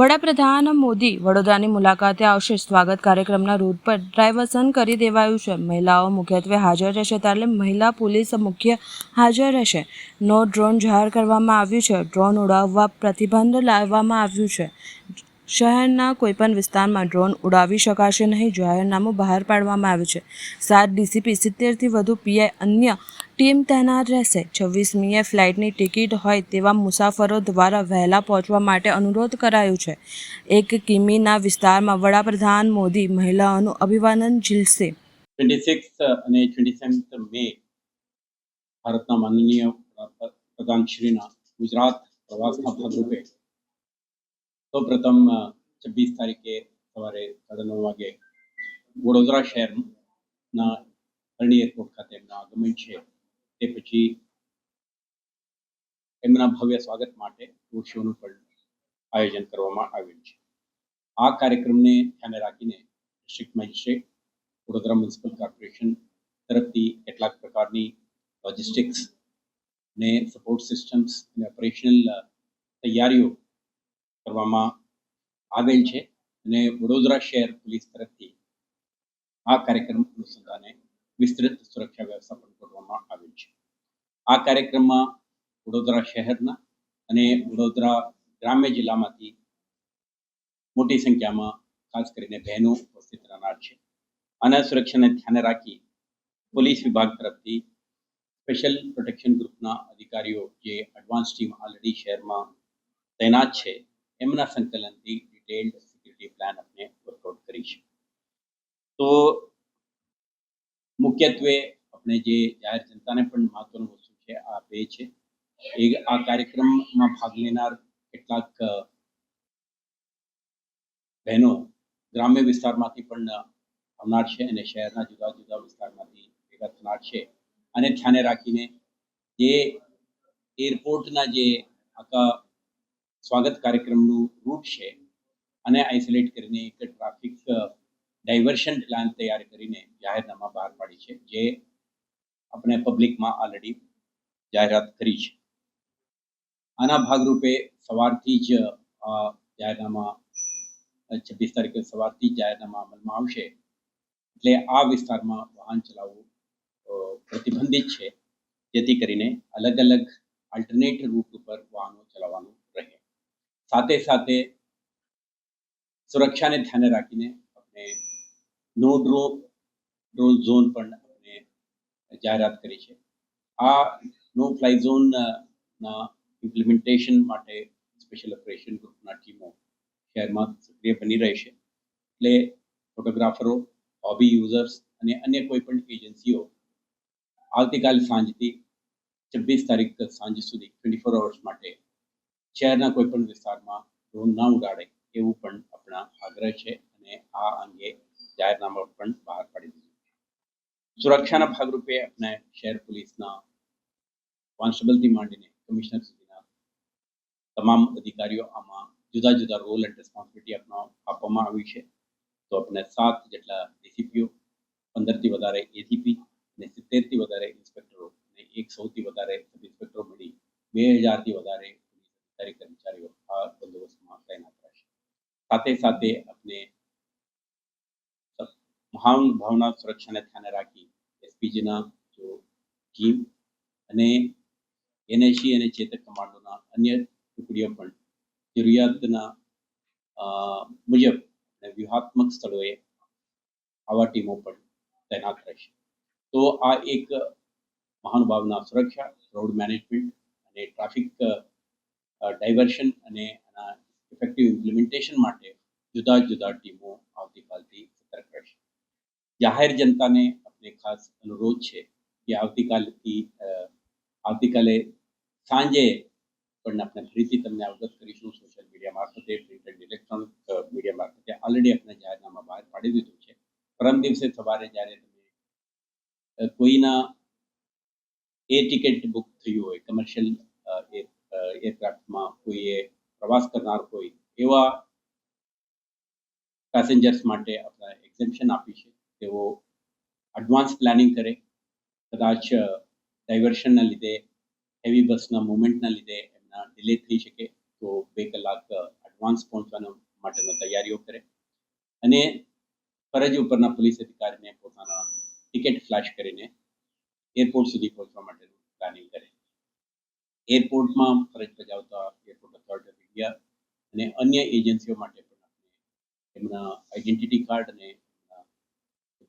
વડાપ્રધાન મોદી વડોદરાની મુલાકાતે આવશે. સ્વાગત કાર્યક્રમના રૂટ પર ડ્રાઇવર્સન કરી દેવાયું છે. મહિલાઓ મુખ્યત્વે હાજર રહેશે ત્યારે મહિલા પોલીસ મુખ્ય હાજર રહેશે. નો ડ્રોન જાહેર કરવામાં આવ્યું છે. ડ્રોન ઉડાવવા પ્રતિબંધ લાવવામાં આવ્યું છે. શહેરના કોઈપણ વિસ્તારમાં ડ્રોન ઉડાવી શકાશે નહીં. જાહેરનામું બહાર પાડવામાં આવ્યું છે. સાત ડીસીપી સિત્તેરથી વધુ પીઆઈ અન્ય ટીમ તૈનાત રહેશે. છવ્વીસમીએ ફ્લાઇટની ટિકિટ હોય તેવા મુસાફરો દ્વારા વહેલા પહોંચવા માટે અનુરોધ કરાયો છે. એક કિમીના વિસ્તારમાં વડાપ્રધાન મોદી મહિલાઓનું અભિવાદન ઝીલશે. ભારતના માનનીય પ્રધાનશ્રીના ગુજરાત પ્રવાસના ભાગરૂપે સૌપ્રથમ છવ્વીસ તારીખે સવારે સાડા નવ વાગે વડોદરા શહેરના અરણી એરપોર્ટ ખાતે એમના આગમન છે. તે પછી એમના ભવ્ય સ્વાગત માટે રોડ પણ આયોજન કરવામાં આવ્યું છે. આ કાર્યક્રમને ધ્યાને રાખીને district magistrate Vadodara municipal corporation તરફથી કેટલાક પ્રકારની લોજિસ્ટિક્સ ને સપોર્ટ સિસ્ટમ્સ અને ઓપરેશનલ તૈયારીઓ કરવામાં આવેલ છે અને વડોદરા શહેર પોલીસ તરફથી આ કાર્યક્રમ અનુસંધાને વિસ્તૃત સુરક્ષા વ્યવસ્થા કરવામાં આવેલ છે. આ કાર્યક્રમમાં વડોદરા શહેરના અને વડોદરા ગ્રામ્ય જિલ્લામાંથી મોટી સંખ્યામાં ખાસ કરીને બહેનો ઉપસ્થિત રહેનાર છે. આના સુરક્ષાને ધ્યાને રાખી પોલીસ વિભાગ તરફથી સ્પેશિયલ પ્રોટેક્શન ગ્રુપના અધિકારીઓ જે એડવાન્સ ટીમ ઓલરેડી શહેરમાં તૈનાત છે, એમના સંકલનથી ડિટેલ્ડ સિક્યુરિટી પ્લાન આપણે વર્કઆઉટ કરી છે તો મુખ્યત્વે આપણે જે જાહેર જનતાને પણ મહત્વનું વસ્તુ છે, આ બે છે. એ આ કાર્યક્રમમાં ભાગ લેનાર કેટલાક બહેનો ગ્રામ્ય વિસ્તારમાંથી પણ આવનાર છે અને શહેરના જુદા જુદા વિસ્તારમાંથી ભેગા થનાર છે. અને ધ્યાને રાખીને જે એરપોર્ટના જે આખા સ્વાગત કાર્યક્રમનું રૂટ છે અને આઇસોલેટ કરીને એક ટ્રાફિક ડાયવર્શન પ્લાન તૈયાર કરીને જાહેરનામા બહાર પાડી છે, જે આપણે પબ્લિકમાં ઓલરેડી જાહેરાત કરી છે. આના ભાગરૂપે સવારથી જ જાહેરનામા, છવ્વીસ તારીખે સવારથી જાહેરનામા અમલમાં આવશે. એટલે આ વિસ્તારમાં વાહન ચલાવવું પ્રતિબંધિત છે, જેથી કરીને અલગ અલગ આલ્ટરનેટ રૂટ ઉપર વાહનો ચલાવવાનું રહે. સાથે સાથે સુરક્ષાને ધ્યાને રાખીને આપણે નો ડ્રો ડ્રોન ઝોન પણ આપણે જાહેરાત કરી છે. આ નો ફ્લાય ઝોન ના ઇમ્પ્લિમેન્ટેશન માટે સ્પેશિયલ ઓપરેશન ગ્રુપના ટીમો શહેરમાં સક્રિય બની રહેશે એટલે ફોટોગ્રાફરો હોબી યુઝર્સ અને અન્ય કોઈ પણ એજન્સીઓ આવતીકાલ સાંજથી છવ્વીસ તારીખ સાંજ સુધી ટ્વેન્ટી ફોર અવર્સ માટે શહેરના કોઈ પણ વિસ્તારમાં ડ્રોન ના ઉડાડે એવું પણ આપણા આગ્રહ છે અને આ અંગે જાહેરનામા પણ બહાર પાડી દીધું સુરક્ષાના ભાગરૂપે આપણે શહેર પોલીસના કોન્સ્ટેબલથી માંડીને કમિશનર સુધીના તમામ અધિકારીઓ આમાં જુદા જુદા રોલ એન્ડ રિસ્પોન્સિબિલિટી આપવામાં આવી છે. તો આપણે સાત જેટલા ડીસીપીઓ પંદરથી વધારે એસીપી અને સિત્તેરથી વધારે ઇન્સ્પેક્ટરો અને એક સૌથી વધારે સબ ઇન્સ્પેક્ટરો મળી બે હજારથી વધારે અધિકારી કર્મચારીઓ આ બંદોબસ્તમાં તૈનાત રહેશે. સાથે સાથે આપણે મહાનુભાવના સુરક્ષાને ધ્યાને રાખી એસપીજીના જો ટીમ અને એનએસી અને ચેતક કમાન્ડોના અન્ય ટુકડીઓ પણ જરૂરિયાતના મુજબ વ્યૂહાત્મક સ્થળોએ આવા ટીમો પણ તૈનાત રહેશે. તો આ એક મહાનુભાવના સુરક્ષા, રોડ મેનેજમેન્ટ અને ટ્રાફિક ડાયવર્શન અને ઇફેક્ટિવ ઇમ્પ્લિમેન્ટેશન માટે જુદા જુદા ટીમો આવતીકાલથી સતર્ક રહેશે. જાહેર જનતાને આપણે ખાસ અનુરોધ છે કે આવતીકાલથી આવતીકાલે સાંજે પણ આપણે ફરીથી તમને અવગત કરીશું સોશિયલ મીડિયા મારફતે પ્રિન્ટ એન્ડ ઇલેક્ટ્રોનિક મીડિયા મારફતે. ઓલરેડી આપણે જાહેરનામા બહાર પાડી દીધું છે. પરમ દિવસે સવારે જ્યારે તમે કોઈના એ ટિકિટ બુક થયું હોય કમર્શિયલ એરક્રાફ્ટમાં કોઈએ પ્રવાસ કરનાર હોય એવા પેસેન્જર્સ માટે આપણે એક્ઝેમ્પશન આપી છે. તેઓ એડવાન્સ પ્લાનિંગ કરે. કદાચ ડાયવર્શનના લીધે હેવી બસના મુવમેન્ટના લીધે એમના ડિલે થઈ શકે તો બે કલાક વાંસ પહોંચવાનો માટેનો તૈયારીઓ કરે. અને ફરજ ઉપરના પોલીસ અધિકારીને પોતાના ટિકિટ ફ્લેશ કરીને એરપોર્ટ સુધી પહોંચવા માટેનું પ્લાનિંગ કરે. એરપોર્ટમાં ફરજ બજાવતા એરપોર્ટ ઓથોરિટી ઓફ ઇન્ડિયા અને અન્ય એજન્સીઓ માટે એમના આઈડેન્ટિટી કાર્ડ અને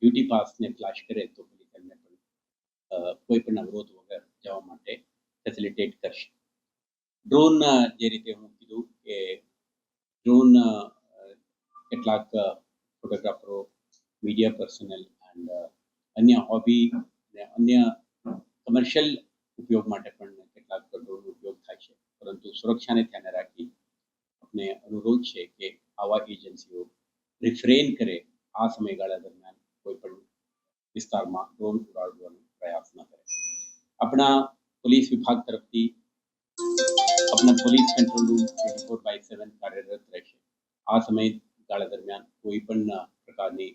ડ્યુટી પાસને ફ્લાશ કરે તો પોલીસ એમને પણ કોઈ પણ અવરોધ વગર જવા માટે ફેસિલિટેટ કરશે. ડ્રોન જે રીતે હું કીધું કે ડ્રોન કેટલાક ફોટોગ્રાફરો મીડિયા પર્સનલ એન્ડ અન્ય હોબી અને અન્ય કમર્શિયલ ઉપયોગ માટે પણ કેટલાક ડ્રોનનો ઉપયોગ થાય છે. પરંતુ સુરક્ષાને ધ્યાને રાખી આપણે અનુરોધ છે કે આવા એજન્સીઓ રિફ્રેન કરે આ સમયગાળા દરમિયાન. કોઈ પણ વિસ્તારમાં ડ્રોન ઉડાડવાનો પ્રયાસ ન કરે આપણા પોલીસ વિભાગ તરફથી આપણા police control room twenty four by seven કાર્યરત રહેશે આ સમયગાળા દરમિયાન કોઈ પણ પ્રકારની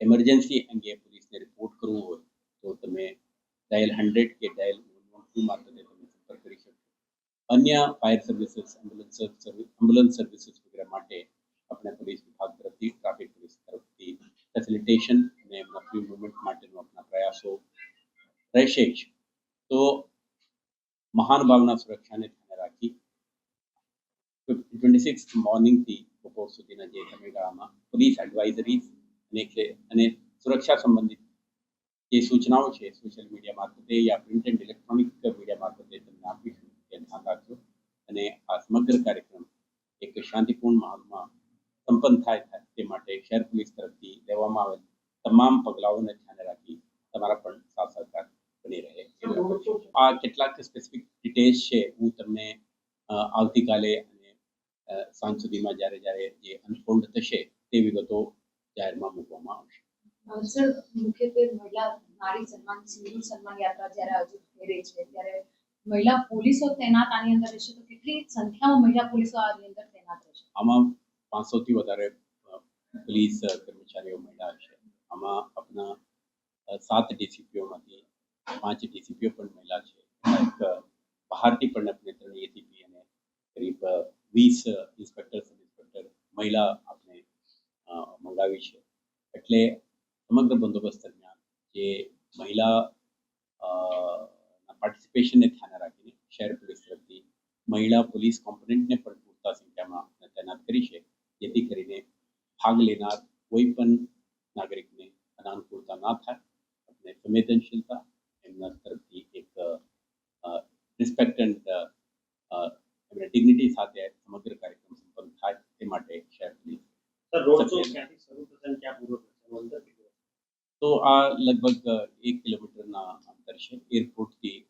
એમરજન્સી અંગે પોલીસને રિપોર્ટ કરવું હોય તો તમે ડાયલ હંડ્રેડ કે ડાયલ ટુ મારફતે તમે સંપર્ક કરી શકશો અન્ય fire services ambulance service ambulance services વગેરે માટે આપણે પોલીસ વિભાગ તરફથી ટ્રાફિક પોલીસ તરફથી ફેસિલિટેશન અને એમના ફ્રી મુવમેન્ટ માટેનો આપણા પ્રયાસો રહેશે જ. તો મહાનુભાવના સુરક્ષાને ધ્યાને રાખી ટ્વેન્ટી સિક્સ મોર્નિંગથી બપોર સુધીના જે સમયગાળામાં પોલીસ એડવાઇઝરીઝ અને અને સુરક્ષા સંબંધિત જે સૂચનાઓ છે સોશિયલ મીડિયા મારફતે યા પ્રિન્ટ એન્ડ ઇલેક્ટ્રોનિક મીડિયા મારફતે તમને આપીશું તે ધ્યાન રાખજો. અને આ સમગ્ર કાર્યક્રમ એક શાંતિપૂર્ણ માહોલમાં સંપન્ન થાય. માટે શહેર પોલીસ તરફથી લેવામાં આવેલ તમામ પગલાઓને ધ્યાને રાખી તમારા પણ સાથ સહકાર બની રહે. આ કેટલાક સ્પેસિફિક ડિટેલ્સ છે હું તમને આવતીકાલે અને સાંજ સુધીમાં જ્યારે જ્યારે જે અનફોલ્ડ થશે તે વિગતો જાહેરમાં મૂકવામાં આવશે. સર મુખ્યત્વે મહિલા નારી સન્માન સિંધુ સન્માન યાત્રા જ્યારે આયોજિત થઈ રહી છે ત્યારે મહિલા પોલીસો તૈનાત આની અંદર રહેશે તો કેટલી સંખ્યામાં મહિલા પોલીસો આની અંદર તૈનાત રહેશે? આમાં પાંચસોથી વધારે પોલીસ કર્મચારીઓ મહિલા છે. આમાં આપણા સાત ડીસીપીઓમાંથી પાંચ ડીસીપીઓ પણ મહિલા છે. એક બહારથી પણ આપણે ત્રણ એસીપી અને કરીબ વીસ ઇન્સ્પેક્ટર સબ ઇન્સ્પેક્ટર મહિલા આપણે મંગાવી છે. એટલે સમગ્ર બંદોબસ્ત દરમિયાન જે મહિલા પાર્ટિસિપેશનને ધ્યાને રાખીને શહેર પોલીસ તરફથી મહિલા પોલીસ કોમ્પોનન્ટને પણ પૂરતા સંખ્યામાં આપણે તૈનાત કરી છે જેથી કરીને ભાગ લેનાર કોઈ પણ નાગરિકને અનાનુકૂળતા ના થાય અને સંવેદનશીલતા એમના તરફથી એક રિસ્પેક્ટ એન્ડ એમના ડિગ્નિટી સાથે સમગ્ર કાર્યક્રમ સંપન્ન થાય તે માટે શહેર પોલીસ સર રોડ શો સત્ય. ક્યાંથી શરૂ થશે અને ક્યાં પૂરો થશે એનું અંતર કેટલું હશે? તો આ લગભગ અ, એક કિલોમીટરના અંતર છે એરપોર્ટથી ઓલ્ડ એરપોર્ટ